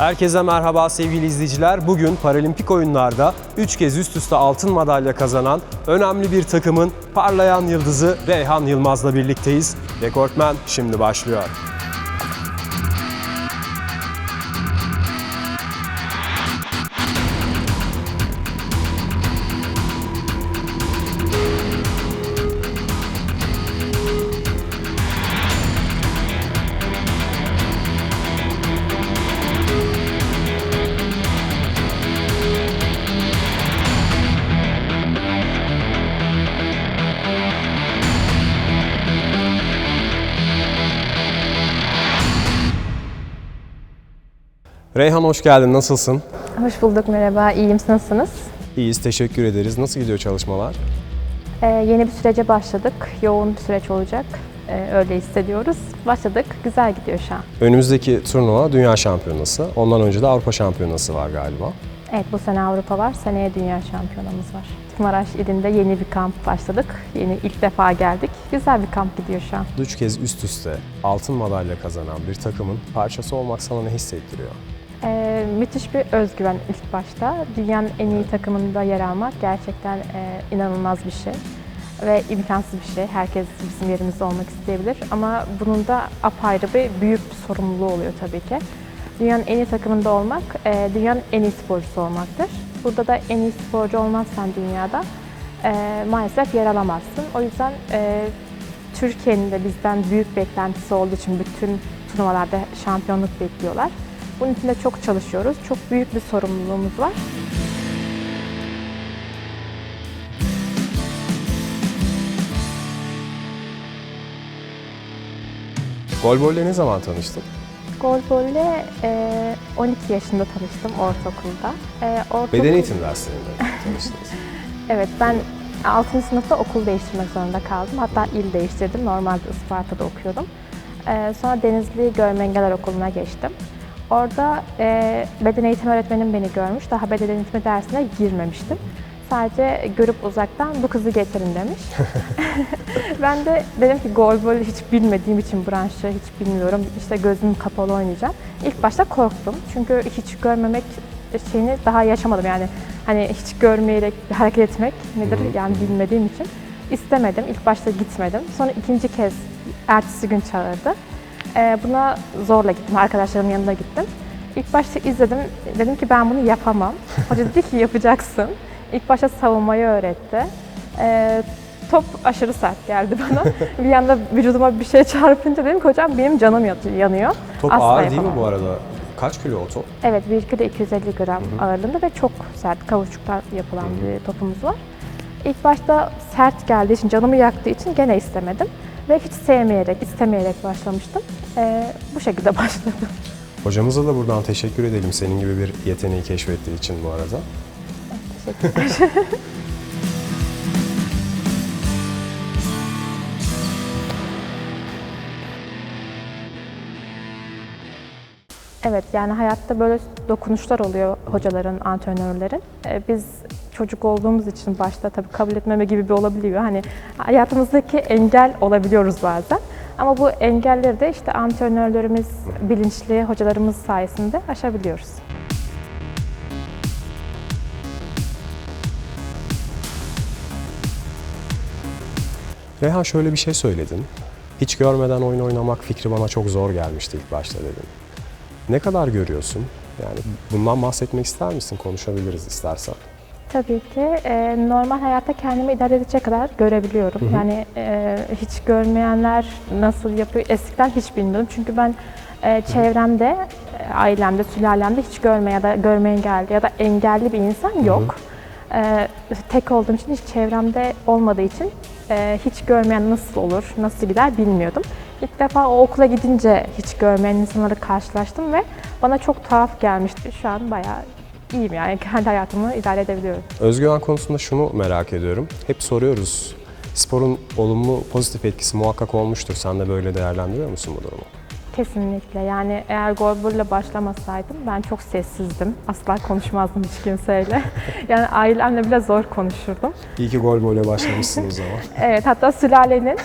Herkese merhaba sevgili izleyiciler. Bugün Paralimpik oyunlarda 3 kez üst üste altın madalya kazanan önemli bir takımın parlayan yıldızı Reyhan Yılmaz'la birlikteyiz. Rekortmen şimdi başlıyor. Reyhan hoş geldin. Nasılsın? Hoş bulduk, merhaba. İyiyim, siz nasılsınız? İyiyiz, teşekkür ederiz. Nasıl gidiyor çalışmalar? Ee, yeni bir sürece başladık. Yoğun bir süreç olacak. Ee, öyle hissediyoruz. Başladık, güzel gidiyor şu an. Önümüzdeki turnuva Dünya Şampiyonası. Ondan önce de Avrupa Şampiyonası var galiba. Evet, bu sene Avrupa var, seneye Dünya Şampiyonamız var. Maraş ilinde yeni bir kamp başladık. Yeni ilk defa geldik. Güzel bir kamp gidiyor şu an. 3 kez üst üste altın madalya kazanan bir takımın parçası olmak sana ne hissettiriyor? Ee, müthiş bir özgüven ilk başta. Dünyanın en iyi takımında yer almak gerçekten e, inanılmaz bir şey. Ve imkansız bir şey. Herkes bizim yerimizde olmak isteyebilir. Ama bunun da apayrı bir büyük bir sorumluluğu oluyor tabii ki. Dünyanın en iyi takımında olmak, e, dünyanın en iyi sporcusu olmaktır. Burada da en iyi sporcu olmazsan dünyada e, maalesef yer alamazsın. O yüzden e, Türkiye'nin de bizden büyük beklentisi olduğu için bütün turnuvalarda şampiyonluk bekliyorlar. Bunun için de çok çalışıyoruz. Çok büyük bir sorumluluğumuz var. Golbol'le ne zaman tanıştın? Golbol'le e, 12 yaşında tanıştım ortaokulda. E, ortaokul- Beden eğitim derslerinde tanıştınız. Evet ben 6. sınıfta okul değiştirmek zorunda kaldım. Hatta il değiştirdim. Normalde Isparta'da okuyordum. E, sonra Denizli Görme Engeller Okulu'na geçtim. Orada e, beden eğitimi öğretmenim beni görmüş. Daha beden eğitimi dersine girmemiştim. Sadece görüp uzaktan bu kızı getirin demiş. ben de dedim ki golbol hiç bilmediğim için branşı hiç bilmiyorum. İşte gözüm kapalı oynayacağım. İlk başta korktum. Çünkü hiç görmemek şeyini daha yaşamadım yani. Hani hiç görmeyerek hareket etmek nedir yani bilmediğim için istemedim. İlk başta gitmedim. Sonra ikinci kez ertesi gün çağırdı. Ee, buna zorla gittim. Arkadaşlarımın yanına gittim. İlk başta izledim. Dedim ki ben bunu yapamam. Hoca dedi ki yapacaksın. İlk başta savunmayı öğretti. Ee, top aşırı sert geldi bana. bir anda vücuduma bir şey çarpınca dedim ki hocam benim canım yanıyor. Top Asla ağır değil mi yapamam. bu arada? Kaç kilo o top? Evet 1 kilo 250 gram ağırlığında ve çok sert kauçuktan yapılan bir topumuz var. İlk başta sert geldiği için, canımı yaktığı için gene istemedim. Ve hiç sevmeyerek, istemeyerek başlamıştım. Ee, bu şekilde başladım. Hocamıza da buradan teşekkür edelim senin gibi bir yeteneği keşfettiği için bu arada. Teşekkürler. Evet yani hayatta böyle dokunuşlar oluyor hocaların, antrenörlerin. Ee, biz çocuk olduğumuz için başta tabii kabul etmeme gibi bir olabiliyor. Hani hayatımızdaki engel olabiliyoruz bazen. Ama bu engelleri de işte antrenörlerimiz, bilinçli hocalarımız sayesinde aşabiliyoruz. Reyhan şöyle bir şey söyledin. Hiç görmeden oyun oynamak fikri bana çok zor gelmişti ilk başta dedin. Ne kadar görüyorsun? Yani bundan bahsetmek ister misin? Konuşabiliriz istersen. Tabii ki. e, normal hayatta kendimi idare edecek kadar görebiliyorum. Yani e, hiç görmeyenler nasıl yapıyor eskiden hiç bilmiyordum. Çünkü ben e, çevremde, e, ailemde, sülalemde hiç görme ya da görme engelli ya da engelli bir insan yok. E, tek olduğum için hiç çevremde olmadığı için e, hiç görmeyen nasıl olur, nasıl gider bilmiyordum. İlk defa o okula gidince hiç görmeyen insanları karşılaştım ve bana çok tuhaf gelmişti. Şu an bayağı iyiyim yani kendi hayatımı idare edebiliyorum. Özgüven konusunda şunu merak ediyorum. Hep soruyoruz. Sporun olumlu, pozitif etkisi muhakkak olmuştur. Sen de böyle değerlendiriyor musun bu durumu? Kesinlikle. Yani eğer golbolle başlamasaydım ben çok sessizdim. Asla konuşmazdım hiç kimseyle. yani ailemle bile zor konuşurdum. İyi ki gol böyle başlamışsın o zaman. Evet hatta sülalenin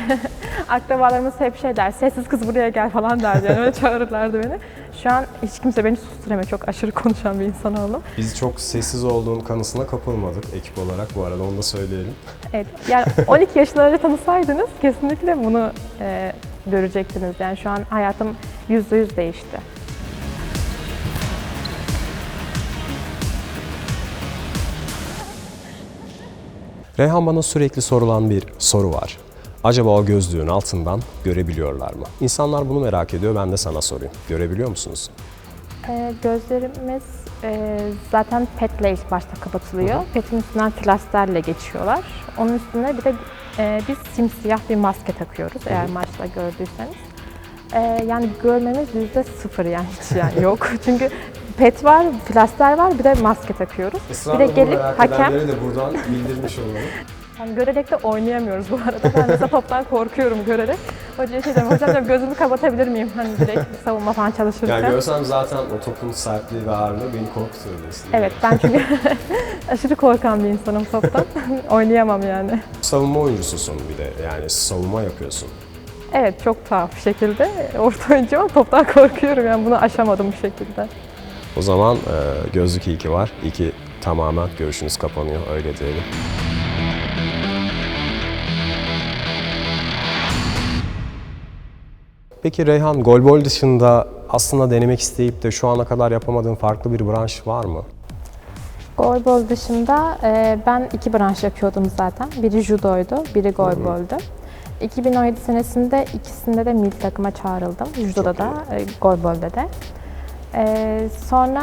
akrabalarımız hep şey der, sessiz kız buraya gel falan derdi. Yani öyle çağırırlardı beni. Şu an hiç kimse beni susturamıyor. Çok aşırı konuşan bir insan oldum. Biz çok sessiz olduğun kanısına kapılmadık ekip olarak bu arada onu da söyleyelim. Evet, yani 12 yaşından önce tanısaydınız kesinlikle bunu e, görecektiniz. Yani şu an hayatım %100 değişti. Reyhan bana sürekli sorulan bir soru var. Acaba o gözlüğün altından görebiliyorlar mı? İnsanlar bunu merak ediyor, ben de sana sorayım. Görebiliyor musunuz? E, gözlerimiz e, zaten petle ilk başta kapatılıyor. Petin üstünden plasterle geçiyorlar. Onun üstüne bir de e, biz simsiyah bir maske takıyoruz eğer maçta gördüyseniz. E, yani görmemiz yüzde sıfır yani hiç yani yok. Çünkü pet var, plaster var bir de maske takıyoruz. bir de gelip hakem de buradan bildirmiş olalım. Yani görerek de oynayamıyoruz bu arada. Ben mesela toptan korkuyorum görerek. Hocaya şey diyorum, hocam diyorum, gözümü kapatabilir miyim? Hani direkt savunma falan çalışırken. Yani görsem zaten o topun sertliği ve ağırlığı beni korkutuyor diyorsun. Evet ben çünkü aşırı korkan bir insanım toptan. Oynayamam yani. Savunma oyuncususun bir de yani savunma yapıyorsun. Evet çok tuhaf bir şekilde orta oyuncu ama toptan korkuyorum yani bunu aşamadım bu şekilde. O zaman e, gözlük iyi ki var. İyi ki tamamen görüşünüz kapanıyor öyle diyelim. Peki Reyhan, golbol dışında aslında denemek isteyip de şu ana kadar yapamadığın farklı bir branş var mı? Golbol dışında e, ben iki branş yapıyordum zaten. Biri judoydu, biri golboldü. 2017 senesinde ikisinde de milli takıma çağrıldım. Judoda da, e, golbolde de. E, sonra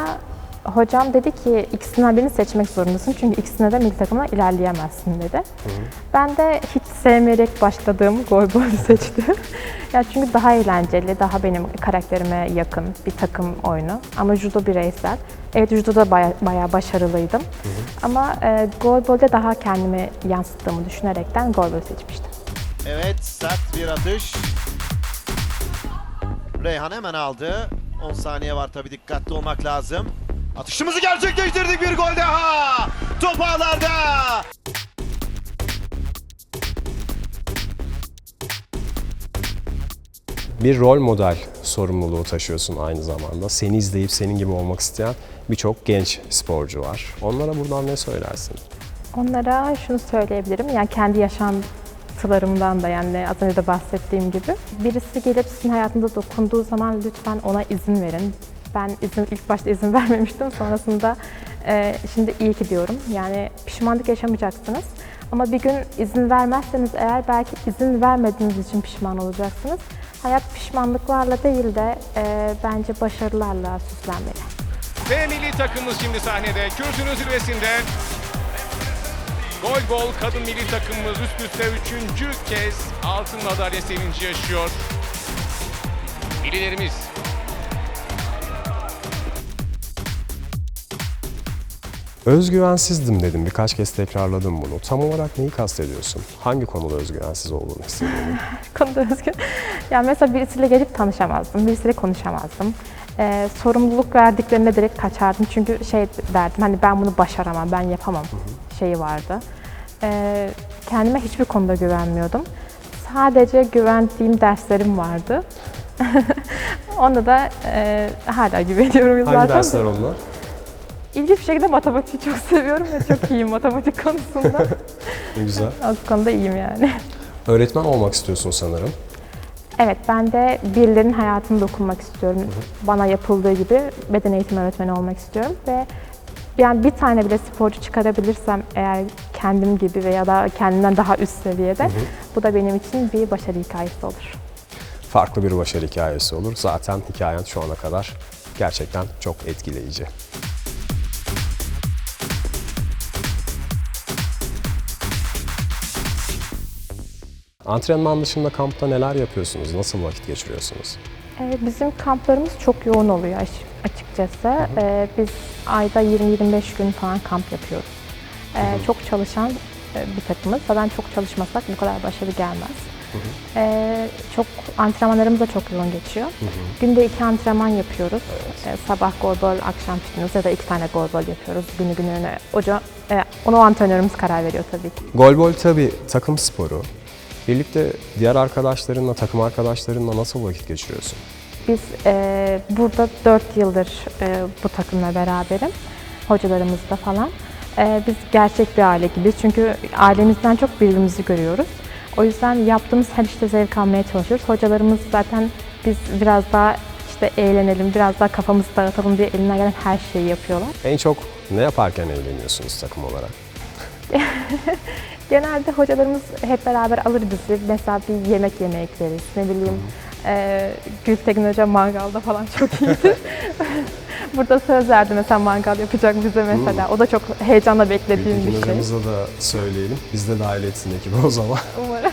hocam dedi ki ikisinden birini seçmek zorundasın çünkü ikisinde de milli takıma ilerleyemezsin dedi. Ben de hiç sevmeyerek başladığım golbolü seçtim. ya çünkü daha eğlenceli, daha benim karakterime yakın bir takım oyunu. Ama judo bireysel. Evet judoda baya, bayağı başarılıydım. Ama e, golbolde daha kendimi yansıttığımı düşünerekten golbol seçmiştim. Evet sert bir atış. Reyhan hemen aldı. 10 saniye var tabi dikkatli olmak lazım. Atışımızı gerçekleştirdik bir gol daha. Top ağlarda. Bir rol model sorumluluğu taşıyorsun aynı zamanda. Seni izleyip senin gibi olmak isteyen birçok genç sporcu var. Onlara buradan ne söylersin? Onlara şunu söyleyebilirim. Yani kendi yaşantılarımdan da yani az önce de bahsettiğim gibi. Birisi gelip sizin hayatınıza dokunduğu zaman lütfen ona izin verin. Ben izin ilk başta izin vermemiştim. Sonrasında e, şimdi iyi ki diyorum. Yani pişmanlık yaşamayacaksınız. Ama bir gün izin vermezseniz eğer belki izin vermediğiniz için pişman olacaksınız. Hayat pişmanlıklarla değil de e, bence başarılarla süslenmeli. Ve milli takımımız şimdi sahnede. Kürsünün zirvesinde. Gol bol kadın milli takımımız üst üste üçüncü kez altın madalya sevinci yaşıyor. Millilerimiz Özgüvensizdim dedim. Birkaç kez tekrarladım bunu. Tam olarak neyi kastediyorsun? Hangi konuda özgüvensiz olduğunu hissediyorsun? konuda özgür. Yani mesela birisiyle gelip tanışamazdım, birisiyle konuşamazdım. Ee, sorumluluk verdiklerinde direkt kaçardım çünkü şey derdim hani ben bunu başaramam, ben yapamam şeyi vardı. Ee, kendime hiçbir konuda güvenmiyordum. Sadece güvendiğim derslerim vardı. Onda da e, hala güveniyorum Hangi zaten. dersler onlar? İlginç bir şekilde matematiği çok seviyorum ve çok iyiyim matematik konusunda. Ne güzel. o konuda iyiyim yani. Öğretmen olmak istiyorsun sanırım. Evet, ben de birilerinin hayatına dokunmak istiyorum. Bana yapıldığı gibi beden eğitimi öğretmeni olmak istiyorum ve yani bir tane bile sporcu çıkarabilirsem eğer kendim gibi veya da kendimden daha üst seviyede bu da benim için bir başarı hikayesi olur. Farklı bir başarı hikayesi olur. Zaten hikayen şu ana kadar gerçekten çok etkileyici. Antrenman dışında kampta neler yapıyorsunuz? Nasıl vakit geçiriyorsunuz? Ee, Bizim kamplarımız çok yoğun oluyor açıkçası. Ee, Biz ayda 20-25 gün falan kamp yapıyoruz. Ee, Çok çalışan e, bir takımız. Zaten çok çalışmasak bu kadar başarı gelmez. Ee, çok antrenmanlarımız da çok yoğun geçiyor. Günde iki antrenman yapıyoruz. Ee, sabah gorbol, akşam fitness ya da iki tane gorbol yapıyoruz günü gününe. Hoca, e, ona o antrenörümüz karar veriyor tabii ki. Golbol tabii takım sporu. Birlikte diğer arkadaşlarınla, takım arkadaşlarınla nasıl vakit geçiriyorsun? Biz e, burada 4 yıldır e, bu takımla beraberim. Hocalarımızla falan. E, biz gerçek bir aile gibiyiz. Çünkü ailemizden çok birbirimizi görüyoruz. O yüzden yaptığımız her işte zevk almaya çalışıyoruz. Hocalarımız zaten biz biraz daha işte eğlenelim, biraz daha kafamızı dağıtalım diye elinden gelen her şeyi yapıyorlar. En çok ne yaparken eğleniyorsunuz takım olarak? Genelde hocalarımız hep beraber alır bizi. Mesela bir yemek yemeye gideriz. Ne bileyim e, Gültekin Hoca mangalda falan çok iyidir. Burada söz verdi mesela mangal yapacak bize mesela. O da çok heyecanla beklediğim Gültekin bir şey. hocamıza da söyleyelim. Biz de dahil etsin ekibi o zaman. Umarım.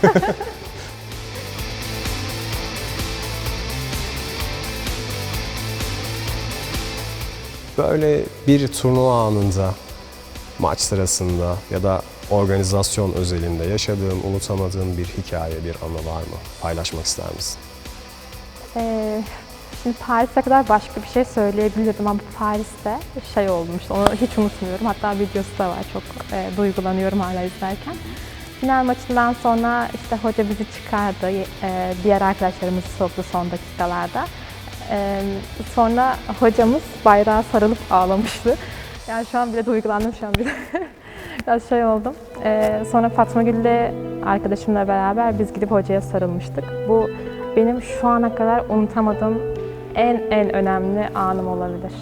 Böyle bir turnuva anında, maç sırasında ya da organizasyon özelinde yaşadığın, unutamadığın bir hikaye, bir anı var mı? Paylaşmak ister misin? Ee, şimdi Paris'e kadar başka bir şey söyleyebilirdim ama Paris'te şey olmuştu. Onu hiç unutmuyorum. Hatta videosu da var. Çok e, duygulanıyorum hala izlerken. Final maçından sonra işte hoca bizi çıkardı. E, diğer arkadaşlarımızı soktu son dakikalarda. E, sonra hocamız bayrağa sarılıp ağlamıştı. Yani şu an bile duygulandım şu an bile. Biraz şey oldum. E, sonra Fatma Gül'le arkadaşımla beraber biz gidip hocaya sarılmıştık. Bu benim şu ana kadar unutamadığım en en önemli anım olabilir.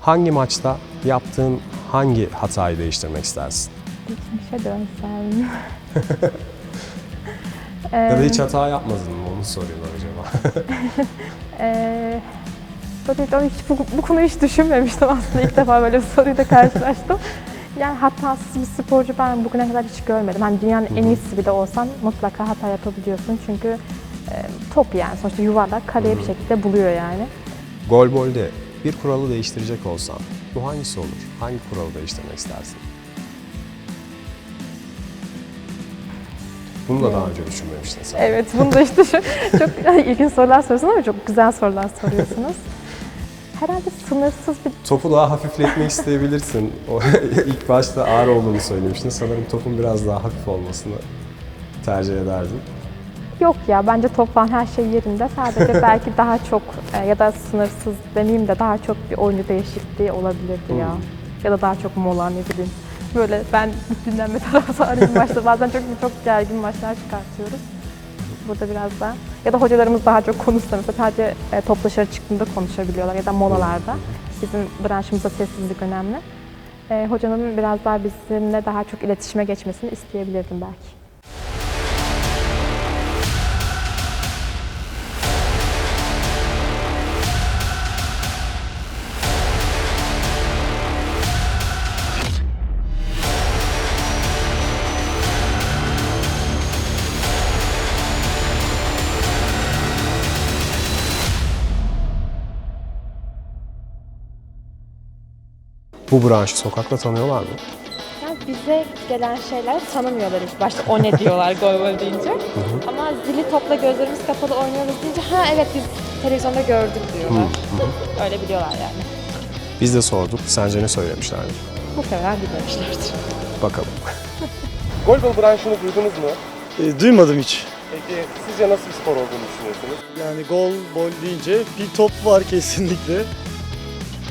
Hangi maçta yaptığın hangi hatayı değiştirmek istersin? Geçmişe dönsem. Ya da hiç hata yapmadın mı? Onu sorayım acaba. Ee, böyle ben hiç bu, bu konuyu hiç düşünmemiştim aslında. İlk defa böyle bir soruyla karşılaştım. Yani hatasız bir sporcu ben bugüne kadar hiç görmedim. Hani dünyanın en iyisi bile olsan mutlaka hata yapabiliyorsun. Çünkü e, top yani sonuçta yuvarlak kaleye bir şekilde buluyor yani. Golbol'de bir kuralı değiştirecek olsan bu hangisi olur? Hangi kuralı değiştirmek istersin? Bunu da daha önce düşünmemiştin sen. Evet, bunu da işte şu, çok ilginç sorular soruyorsunuz ama çok güzel sorular soruyorsunuz. Herhalde sınırsız bir Topu daha hafifletmek isteyebilirsin. O ilk başta ağır olduğunu söylemiştin. Sanırım topun biraz daha hafif olmasını tercih ederdin. yok ya. Bence toplam her şey yerinde. Sadece belki daha çok e, ya da sınırsız demeyeyim de daha çok bir oyuncu değişikliği olabilirdi ya. Ya da daha çok mola ne bileyim. Böyle ben dinlenme taraftarıyım maçta. Bazen çok çok gergin maçlar çıkartıyoruz. Burada biraz daha. Ya da hocalarımız daha çok konuşsa mesela sadece e, top dışarı çıktığında konuşabiliyorlar ya da molalarda. Bizim branşımızda sessizlik önemli. E, hocanın biraz daha bizimle daha çok iletişime geçmesini isteyebilirdim belki. Bu branşı sokakta tanıyorlar mı? Yani bize gelen şeyler tanımıyorlar ilk başta. O ne diyorlar gol gol deyince. Ama zili topla gözlerimiz kapalı oynuyoruz deyince ha evet biz televizyonda gördük diyorlar. Öyle biliyorlar yani. Biz de sorduk. Sence ne söylemişlerdi? Muhtemelen bilmemişlerdir. Bakalım. Golbol branşını duydunuz mu? E, duymadım hiç. Peki sizce nasıl bir spor olduğunu düşünüyorsunuz? Yani gol, bol deyince bir top var kesinlikle.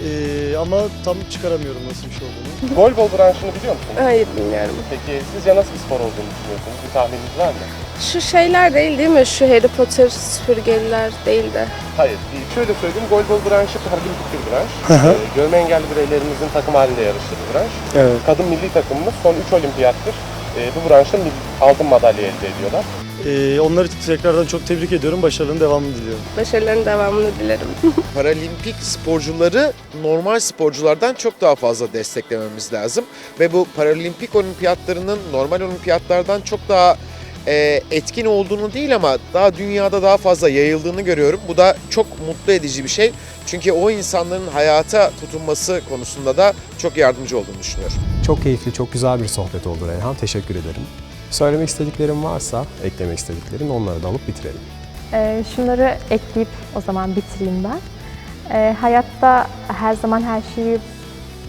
E, ama tam çıkaramıyorum nasıl bir şey olduğunu. Golbol branşını biliyor musunuz? Hayır bilmiyorum. Peki sizce nasıl bir spor olduğunu düşünüyorsunuz? Bir tahmininiz var mı? Şu şeyler değil değil mi? Şu Harry Potter süpürgeliler değil de. Hayır değil. Şöyle söyleyeyim, golbol branşı paralimpik bir branş. ee, görme engelli bireylerimizin takım halinde yarıştığı bir branş. Evet. Kadın milli takımımız son 3 olimpiyattır ee, bu branşta mil- altın madalya elde ediyorlar. E, onları tekrardan çok tebrik ediyorum. Başarılarının devamını diliyorum. Başarıların devamını dilerim. Paralimpik sporcuları normal sporculardan çok daha fazla desteklememiz lazım. Ve bu paralimpik olimpiyatlarının normal olimpiyatlardan çok daha e, etkin olduğunu değil ama daha dünyada daha fazla yayıldığını görüyorum. Bu da çok mutlu edici bir şey. Çünkü o insanların hayata tutunması konusunda da çok yardımcı olduğunu düşünüyorum. Çok keyifli, çok güzel bir sohbet oldu Reyhan. Teşekkür ederim. Söylemek istediklerin varsa, eklemek istediklerin onları da alıp bitirelim. Ee, şunları ekleyip o zaman bitireyim ben. Ee, hayatta her zaman her şeyi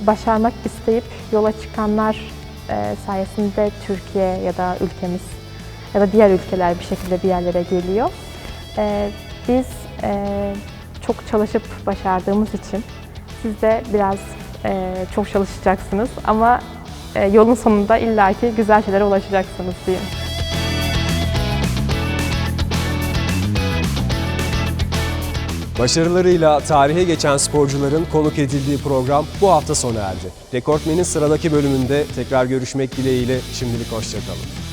başarmak isteyip yola çıkanlar e, sayesinde Türkiye ya da ülkemiz ya da diğer ülkeler bir şekilde bir yerlere geliyor. Ee, biz e, çok çalışıp başardığımız için siz de biraz e, çok çalışacaksınız ama e, yolun sonunda illaki güzel şeylere ulaşacaksınız diyeyim. Başarılarıyla tarihe geçen sporcuların konuk edildiği program bu hafta sona erdi. Rekortmen'in sıradaki bölümünde tekrar görüşmek dileğiyle şimdilik hoşçakalın.